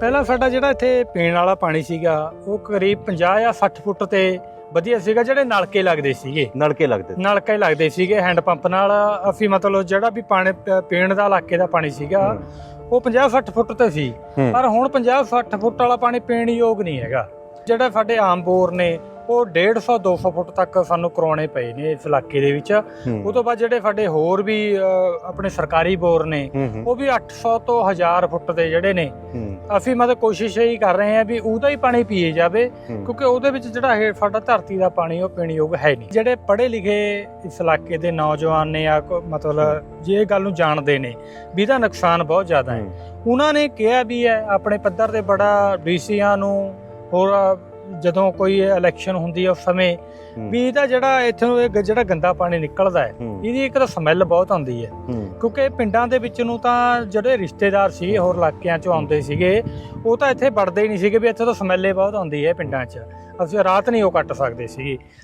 ਪਹਿਲਾਂ ਸਾਡਾ ਜਿਹੜਾ ਇੱਥੇ ਪੀਣ ਵਾਲਾ ਪਾਣੀ ਸੀਗਾ ਉਹ ਕਰੀਬ 50 ਜਾਂ 60 ਫੁੱਟ ਤੇ ਵਧੀਆ ਸੀਗਾ ਜਿਹੜੇ ਨਲਕੇ ਲੱਗਦੇ ਸੀਗੇ। ਨਲਕੇ ਲੱਗਦੇ ਸੀ। ਨਲਕੇ ਲੱਗਦੇ ਸੀਗੇ ਹੈਂਡ ਪੰਪ ਨਾਲ। ਅਸੀਂ ਮਤਲਬ ਜਿਹੜਾ ਵੀ ਪਾਣੀ ਪ- ਪੀਣ ਦਾ ਇਲਾਕੇ ਦਾ ਪਾਣੀ ਸੀਗਾ ਉਹ 50 60 ਫੁੱਟ ਤੇ ਸੀ। ਹੂੰ, ਪਰ ਹੁਣ 50 60 ਫੁੱਟ ਵਾਲਾ ਪਾਣੀ ਪੀਣ ਯੋਗ ਨਹੀਂ ਹੈਗਾ। ਜਿਹੜਾ ਸਾਡੇ ਆਮ ਬੋਰ ਨੇ ਉਹ 150 200 ਫੁੱਟ ਤੱਕ ਸਾਨੂੰ ਕਰਾਉਣੇ ਪਏ ਨੇ ਇਸ ਇਲਾਕੇ ਦੇ ਵਿੱਚ। ਹੂੰ, ਉਹ ਤੋਂ ਬਾਅਦ ਜਿਹੜੇ ਸਾਡੇ ਹੋਰ ਵੀ ਅ, ਆਪਣੇ ਸਰਕਾਰੀ ਬੋਰ ਨੇ ਹੂੰ, ਹੂੰ, ਉਹ ਵੀ 800 ਤੋਂ 1000 ਫੁੱਟ ਦੇ ਜਿਹੜੇ ਨੇ ਹੂੰ, ਅਸੀਂ ਮਤਲਬ ਕੋਸ਼ਿਸ਼ ਇਹੀ ਕਰ ਰਹੇ ਹਾਂ ਵੀ ਉਹਦਾ ਹੀ ਪਾਣੀ ਪੀਏ ਜਾਵੇ। ਕਿਉਂਕਿ ਉਹਦੇ ਵਿੱਚ ਜਿਹੜਾ ਇਹ ਸਾਡਾ ਧਰਤੀ ਦਾ ਪਾਣੀ ਉਹ ਪੀਣ ਯੋਗ ਹੈ ਨਹੀਂ। ਜਿਹੜੇ ਪੜ੍ਹੇ ਲਿਖੇ ਇਸ ਇਲਾਕੇ ਦੇ ਨੌਜਵਾਨ ਨੇ ਆ ਮਤਲਬ ਜੇ ਇਹ ਗੱਲ ਨੂੰ ਜਾਣਦੇ ਨੇ ਵੀ ਇਹਦਾ ਨੁਕਸਾਨ ਬਹੁਤ ਜ਼ਿਆਦਾ ਹੈ। ਉਹਨਾਂ ਨੇ ਕਿਹਾ ਵੀ ਹੈ ਆਪਣੇ ਪੱਧਰ ਤੇ ਬੜਾ ਡੀਸੀਆਂ ਨੂੰ ਹੋਰ ਜਦੋਂ ਕੋਈ ਇਲੈਕਸ਼ਨ ਹੁੰਦੀ ਉਸ ਸਮੇਂ ਵੀ ਇਹਦਾ ਜਿਹੜਾ ਇੱਥੋਂ ਇਹ ਜਿਹੜਾ ਗੰਦਾ ਪਾਣੀ ਨਿਕਲਦਾ ਹੈ ਇਹਦੀ ਇੱਕ ਤਾਂ ਸਮੈਲ ਬਹੁਤ ਆਉਂਦੀ ਹੈ। ਹੂੰ, ਕਿਉਂਕਿ ਪਿੰਡਾਂ ਦੇ ਵਿੱਚ ਨੂੰ ਤਾਂ ਜਿਹੜੇ ਰਿਸ਼ਤੇਦਾਰ ਸੀ ਹੋਰ ਇਲਾਕਿਆਂ ਚੋਂ ਆਉਂਦੇ ਸੀਗੇ ਉਹ ਤਾਂ ਇੱਥੇ ਵੜਦੇ ਹੀ ਨਹੀਂ ਸੀਗੇ ਵੀ ਇੱਥੇ ਤਾਂ ਸਮੈਲੇ ਬਹੁਤ ਆਉਂਦੀ ਹੈ ਪਿੰਡਾਂ 'ਚ। ਅਸੀਂ ਰਾਤ ਨਹੀਂ ਉਹ ਕੱਟ ਸਕਦੇ ਸੀਗੇ।